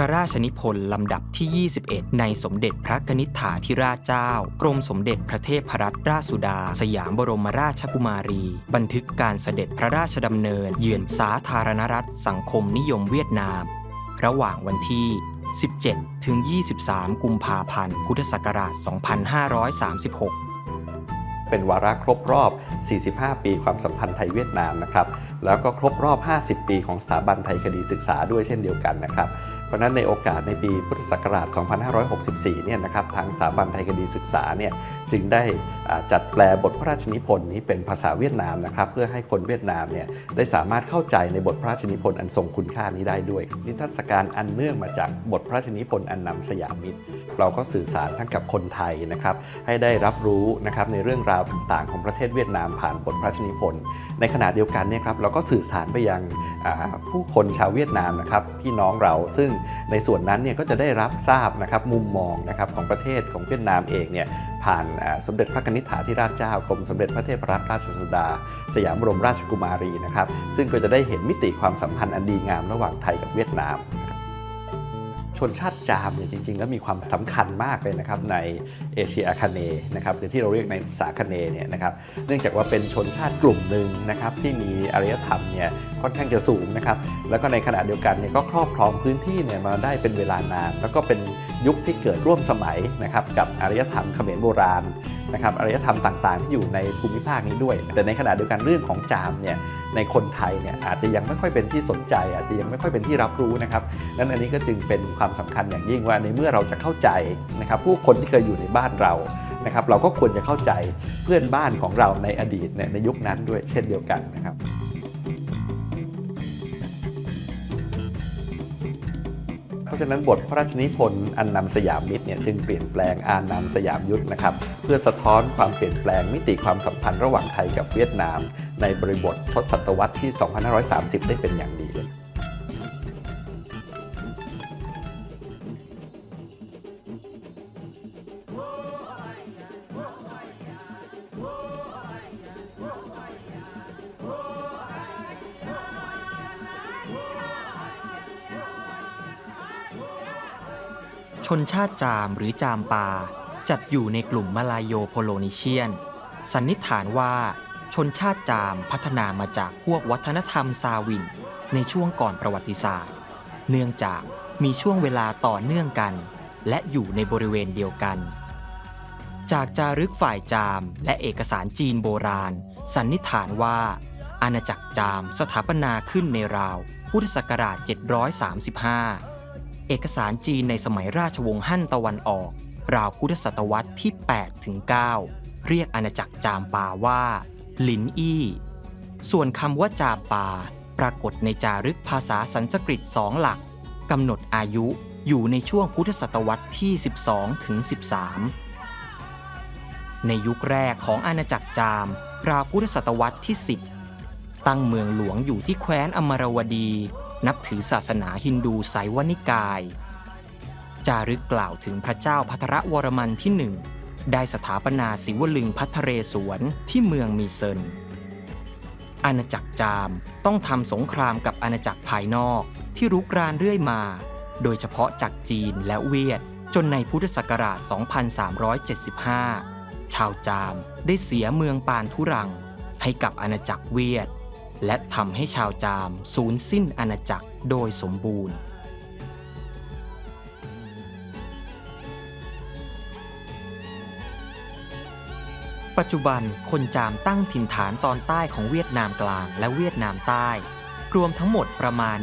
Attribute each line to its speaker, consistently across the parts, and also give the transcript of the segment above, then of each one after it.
Speaker 1: ระราชนิพนธ์ลำดับที่ 21 ในสมเด็จพระกนิษฐาธิราชเจ้า กรมสมเด็จพระเทพรัตนราชสุดา สยามบรมราชกุมารี บันทึกการเสด็จพระราชดำเนิน เยือนสาธารณรัฐสังคมนิยมเวียดนาม ระหว่างวันที่ 17 ถึง 23 กุมภาพันธ์ พุทธศักราช 2536
Speaker 2: เป็นวาระครบรอบ 45 ปีความสัมพันธ์ไทยเวียดนามนะครับ แล้วก็ครบรอบ 50 ปีของสถาบันไทยคดีศึกษาด้วยเช่นเดียวกันนะครับ เพราะนั้นในโอกาสในปีพุทธศักราช 2564 เนี่ยนะครับทางสถาบันไทยคดีศึกษาเนี่ยจึงได้จัดแปลบทพระราชนิพนธ์นี้เป็นภาษาเวียดนามนะครับเพื่อให้คนเวียดนามเนี่ยได้สามารถเข้าใจในบทพระราชนิพนธ์อันทรงคุณค่านี้ได้ด้วย นิทรรศการอันเนื่องมาจากบทพระราชนิพนธ์อันนำสยามมิตร เราก็สื่อสารทั้งกับคนไทยนะครับให้ได้รับรู้นะครับในเรื่องราวต่างๆ ของประเทศเวียดนามผ่านบทพระราชนิพนธ์ในขณะเดียวกันเนี่ยครับเราก็สื่อสารไปยังผู้คนชาวเวียดนามนะครับพี่น้องเราซึ่งในส่วนนั้นเนี่ยก็จะได้รับทราบนะครับมุมมองนะครับของประเทศของเวียดนามเองเนี่ยผ่านสมเด็จพระนิษฐาธิราชเจ้ากรมสมเด็จพระเทพรัตนราชสุดา สยามบรมราชกุมารีนะครับซึ่งก็จะได้เห็นมิติความสัมพันธ์อันดีงามระหว่างไทยกับเวียดนาม ชนชาติจามเนี่ยจริง ๆ แล้วมีความสำคัญมากเลยนะครับในเอเชียอาคาเนนะครับหรือที่เราเรียกในภาษาคาเนเนี่ยนะครับเนื่องจากว่าเป็นชนชาติกลุ่มหนึ่งนะครับที่มีอารยธรรมเนี่ยค่อนข้างจะสูงนะครับแล้วก็ในขณะเดียวกันเนี่ยก็ครอบครองพื้นที่เนี่ยมาได้เป็นเวลานาน แล้วก็เป็นยุคที่เกิดร่วมสมัยนะครับกับอารยธรรมเขมรโบราณ นะครับอารยธรรมต่างๆ ที่อยู่ในภูมิภาคนี้ด้วย แต่ในขณะเดียวกันเรื่องของจามเนี่ยในคนไทยเนี่ยอาจจะยังไม่ค่อยเป็นที่สนใจ อาจจะยังไม่ค่อยเป็นที่รับรู้นะครับนั้นอันนี้ก็จึงเป็นความสำคัญอย่างยิ่งว่าในเมื่อเราจะเข้าใจนะครับผู้คนที่เคยอยู่ในบ้านเรานะครับเราก็ควรจะเข้าใจเพื่อนบ้านของเราในอดีตเนี่ยในยุคนั้นด้วยเช่นเดียวกันนะครับะฉะนั้นบทพระราชนิพนธ์อันนำสยามมิตรเนี่ยจึงเปลี่ยนแปลงอานามสยามยุทธนะครับเพื่อสะท้อนความเปลี่ยนแปลงมิติความสัมพันธ์ระหว่างไทยกับเวียดนาม ในบริบททศตวรรษที่ 2530 ได้เป็นอย่างดี
Speaker 1: นชาติจามหรือจามปา จัดอยู่ในกลุ่มมาลายโยโพโลนีเชียน สันนิษฐานว่าชนชาติจามพัฒนามาจากพวกวัฒนธรรมซาวิน ในช่วงก่อนประวัติศาสตร์ เนื่องจากมีช่วงเวลาต่อเนื่องกัน และอยู่ในบริเวณเดียวกัน จากจารึกฝ่ายจามและเอกสารจีนโบราณ สันนิษฐานว่า อาณาจักรจามสถาปนาขึ้นในราวพุทธศักราช 735 เอกสารจีนในสมัยราชวงศ์ฮั่นตะวันออก ราวพุทธศตวรรษที่ 8 ถึง 9 เรียกอาณาจักรจามปาว่า หลินอี้ ส่วนคำว่าจามปา ปรากฏในจารึกภาษาสันสกฤตสองหลักกำหนดอายุอยู่ในช่วงพุทธศตวรรษที่ 12 ถึง 13 ในยุคแรกของอาณาจักรจาม ราวพุทธศตวรรษที่ 10 ตั้งเมืองหลวงอยู่ที่แคว้นอมรวดี นับถือศาสนาฮินดูไสยวนิกาย จารึกกล่าวถึงพระเจ้าพัทรวรมันที่หนึ่งได้สถาปนาศิวลึงพัทเรศวรที่เมืองมีเซิน อาณาจักรจามต้องทำสงครามกับอาณาจักรภายนอกที่รุกรานเรื่อยมา โดยเฉพาะจากจีนและเวียด จนในพุทธศักราช 2375 ชาวจามได้เสียเมืองปานทุรัง ให้กับอาณาจักรเวียด และทำให้ชาวจามสูญสิ้นอาณาจักรโดยสมบูรณ์ ปัจจุบันคนจามตั้งถิ่นฐานตอนใต้ของเวียดนามกลางและเวียดนามใต้ รวมทั้งหมดประมาณ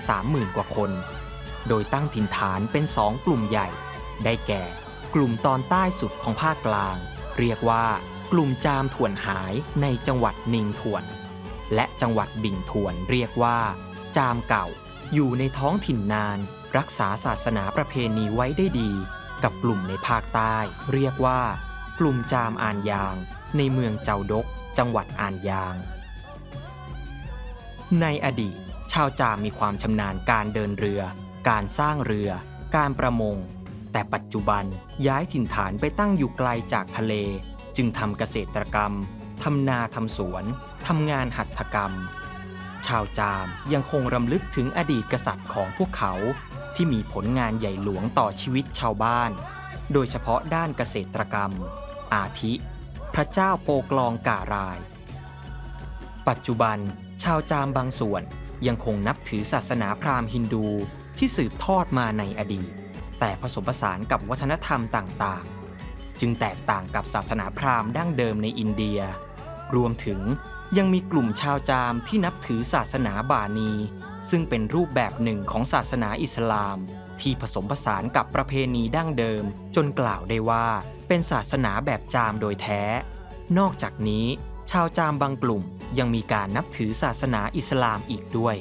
Speaker 1: 130,000 กว่าคน โดยตั้งถิ่นฐานเป็นสองกลุ่มใหญ่ ได้แก่กลุ่มตอนใต้สุดของภาคกลาง เรียกว่ากลุ่มจามถ่วนหายในจังหวัดนิงถ่วน และจังหวัดบิ่งถวนเรียกว่า จามเก่า อยู่ในท้องถิ่นนาน รักษาศาสนาประเพณีไว้ได้ดี กับกลุ่มในภาคใต้ เรียกว่า กลุ่มจามอานยาง ในเมืองเจ้าดก จังหวัดอานยาง ในอดีต ชาวจามมีความชำนาญการเดินเรือ การสร้างเรือ การประมง แต่ปัจจุบันย้ายถิ่นฐานไปตั้งอยู่ไกลจากทะเล จึงทำเกษตรกรรมทำนาทำสวน ทำงานหัตถกรรม ชาวจามยังคงรำลึกถึงอดีตกษัตริย์ของพวกเขาที่มีผลงานใหญ่หลวงต่อชีวิตชาวบ้าน โดยเฉพาะด้านเกษตรกรรม อาทิ พระเจ้าโปกลองการาย ปัจจุบัน ชาวจามบางส่วนยังคงนับถือศาสนาพราหมณ์ฮินดูที่สืบทอดมาในอดีต แต่ผสมผสานกับวัฒนธรรมต่างๆ จึงแตกต่างกับศาสนาพราหมณ์ดั้งเดิมในอินเดีย รวมถึง ยังมีกลุ่มชาวจามที่นับถือศาสนาบานี ซึ่งเป็นรูปแบบหนึ่งของศาสนาอิสลาม ที่ผสมผสานกับประเพณีดั้งเดิม จนกล่าวได้ว่าเป็นศาสนาแบบจามโดยแท้ นอกจากนี้ ชาวจามบางกลุ่มยังมีการนับถือศาสนาอิสลามอีกด้วย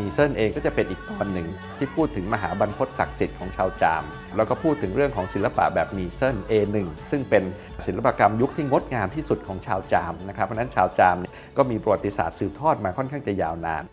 Speaker 2: มีเซินเองก็จะเป็นอีกตอนหนึ่ง ที่พูดถึงมหาบรรพตศักดิ์สิทธิ์ของชาวจาม แล้วก็พูดถึงเรื่องของศิลปะแบบมีเซิน A1 ซึ่งเป็นศิลปกรรมยุคที่งดงามที่สุดของชาวจามนะครับเพราะฉะนั้นชาวจามเนี่ยก็มีประวัติศาสตร์สืบทอดมาค่อนข้างจะยาวนาน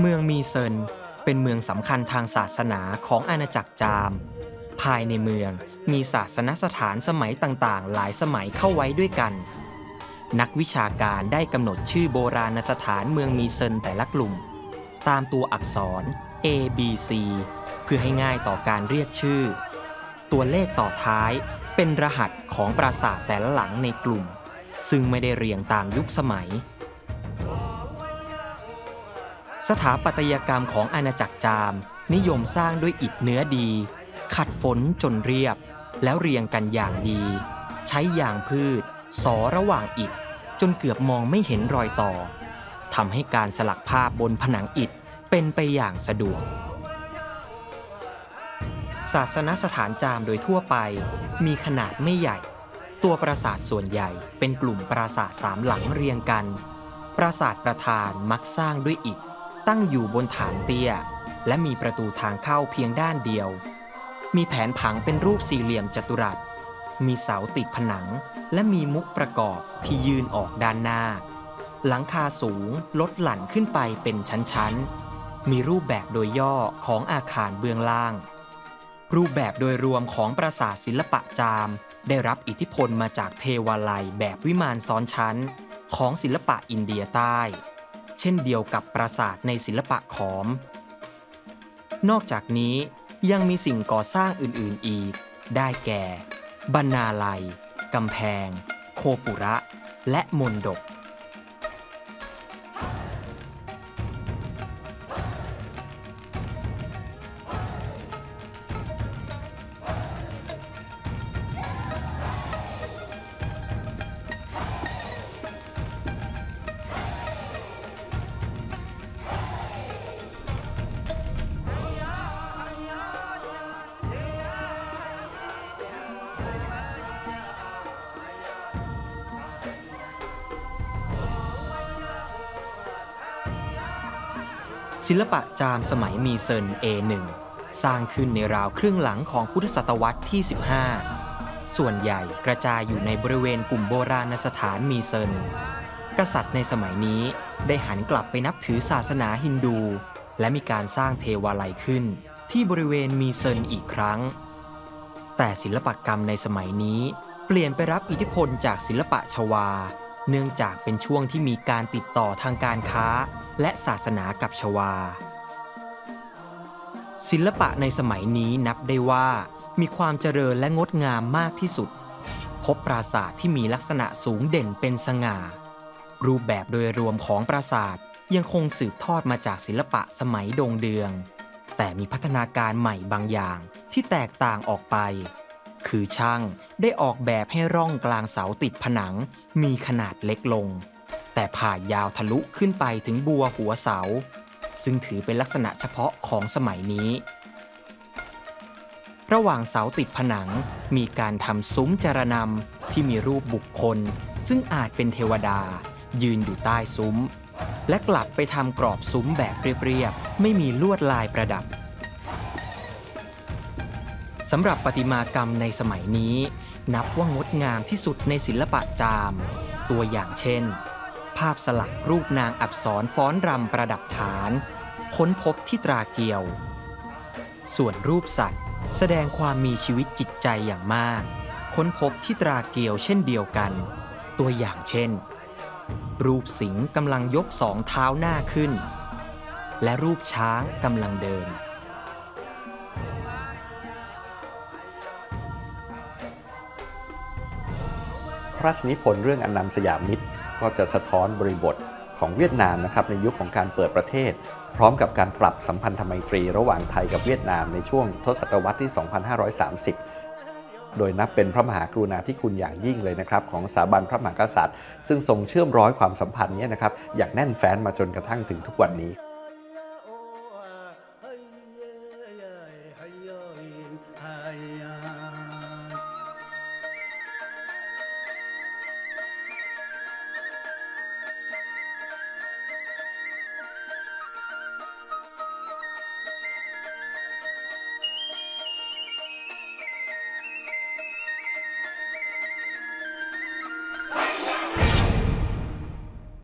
Speaker 1: เมืองมีเซินเป็นเมืองสำคัญทางศาสนาของอาณาจักรจาม ภายในเมืองมีศาสนสถานสมัยต่างๆ หลายสมัยเข้าไว้ด้วยกัน นักวิชาการได้กำหนดชื่อโบราณสถานเมืองมีเซินแต่ละกลุ่ม ตามตัวอักษร A B C เพื่อให้ง่ายต่อการเรียกชื่อ ตัวเลขต่อท้ายเป็นรหัสของปราสาทแต่ละหลังในกลุ่ม ซึ่งไม่ได้เรียงตามยุคสมัย สถาปัตยกรรมของอาณาจักรจาม นิยมสร้างด้วยอิฐเนื้อดี ขัดฝนจนเรียบ แล้วเรียงกันอย่างดี ใช้ยางพืช สอระหว่างอิฐ จนเกือบมองไม่เห็นรอยต่อทำให้การสลักภาพบนผนังอิฐเป็นไปอย่างสะดวก ศาสนสถานจามโดยทั่วไป มีขนาดไม่ใหญ่ ตัวปราสาทส่วนใหญ่เป็นกลุ่มปราสาทสามหลังเรียงกัน ปราสาทประธานมักสร้างด้วยอิฐ ตั้งอยู่บนฐานเตี้ย และมีประตูทางเข้าเพียงด้านเดียว มีแผนผังเป็นรูปสี่เหลี่ยมจัตุรัส มีเสาติดผนัง และมีมุกประกอบที่ยืนออกด้านหน้า หลังคาสูงลดหลั่นขึ้นไปเป็นชั้นๆ มีรูปแบบโดยย่อของอาคารเบื้องล่าง รูปแบบโดยรวมของปราสาทศิลปะจาม ได้รับอิทธิพลมาจากเทวาลัยแบบวิมานซ้อนชั้น ของศิลปะอินเดียใต้ เช่นเดียวกับปราสาทในศิลปะขอม นอกจากนี้ยังมีสิ่งก่อสร้างอื่นๆอีก ได้แก่บรรณาลัยกำแพง โคปุระ และมนดก ศิลปะจามสมัยมีเซิน A1 สร้างขึ้นในราวครึ่งหลังของพุทธศตวรรษที่ 15 ส่วนใหญ่กระจายอยู่ในบริเวณกลุ่มโบราณสถานมีเซิน กษัตริย์ในสมัยนี้ได้หันกลับไปนับถือศาสนาฮินดู และมีการสร้างเทวาลัยขึ้น ที่บริเวณมีเซินอีกครั้ง แต่ศิลปกรรมในสมัยนี้ เปลี่ยนไปรับอิทธิพลจากศิลปะชวา เนื่องจากเป็นช่วงที่มีการติดต่อทางการค้า และศาสนากับชวา ศิลปะในสมัยนี้นับได้ว่า มีความเจริญและงดงามมากที่สุด พบปราสาทที่มีลักษณะสูงเด่นเป็นสง่า รูปแบบโดยรวมของปราสาทยังคงสืบทอดมาจากศิลปะสมัยดงเดือง แต่มีพัฒนาการใหม่บางอย่างที่แตกต่างออกไป คือช่างได้ออกแบบให้ร่องกลางเสาติดผนัง มีขนาดเล็กลง แต่ผ่ายาวทะลุขึ้นไปถึงบัวหัวเสา ซึ่งถือเป็นลักษณะเฉพาะของสมัยนี้ ระหว่างเสาติดผนังมีการทำซุ้มจารนำที่มีรูปบุคคล ซึ่งอาจเป็นเทวดา ยืนอยู่ใต้ซุ้ม และกลับไปทำกรอบซุ้มแบบเรียบๆไม่มีลวดลายประดับสำหรับประติมากรรมในสมัยนี้ นับว่างดงามที่สุดในศิลปะจาม ตัวอย่างเช่น ภาพสลักรูปนางอับสรฟ้อนรำประดับฐาน ค้นพบที่ตราเกียว ส่วนรูปสัตว์ แสดงความมีชีวิตจิตใจอย่างมาก ค้นพบที่ตราเกียวเช่นเดียวกัน ตัวอย่างเช่น รูปสิงห์กำลังยกสองเท้าหน้าขึ้น และรูปช้างกำลังเดิน
Speaker 2: พระราชนิพนธ์เรื่องอนันต์สยามมิตร ก็จะสะท้อนบริบทของเวียดนามนะครับในยุคของการเปิดประเทศ พร้อมกับการปรับสัมพันธไมตรีระหว่างไทยกับเวียดนามในช่วงทศตวรรษที่ 2530 โดยนับเป็นพระมหากรุณาธิคุณอย่างยิ่งเลยนะครับของสถาบันพระมหากษัตริย์ ซึ่งทรงเชื่อมร้อยความสัมพันธ์เนี้นะครับอย่างแน่นแฟ้นมาจนกระทั่งถึงทุกวันนี้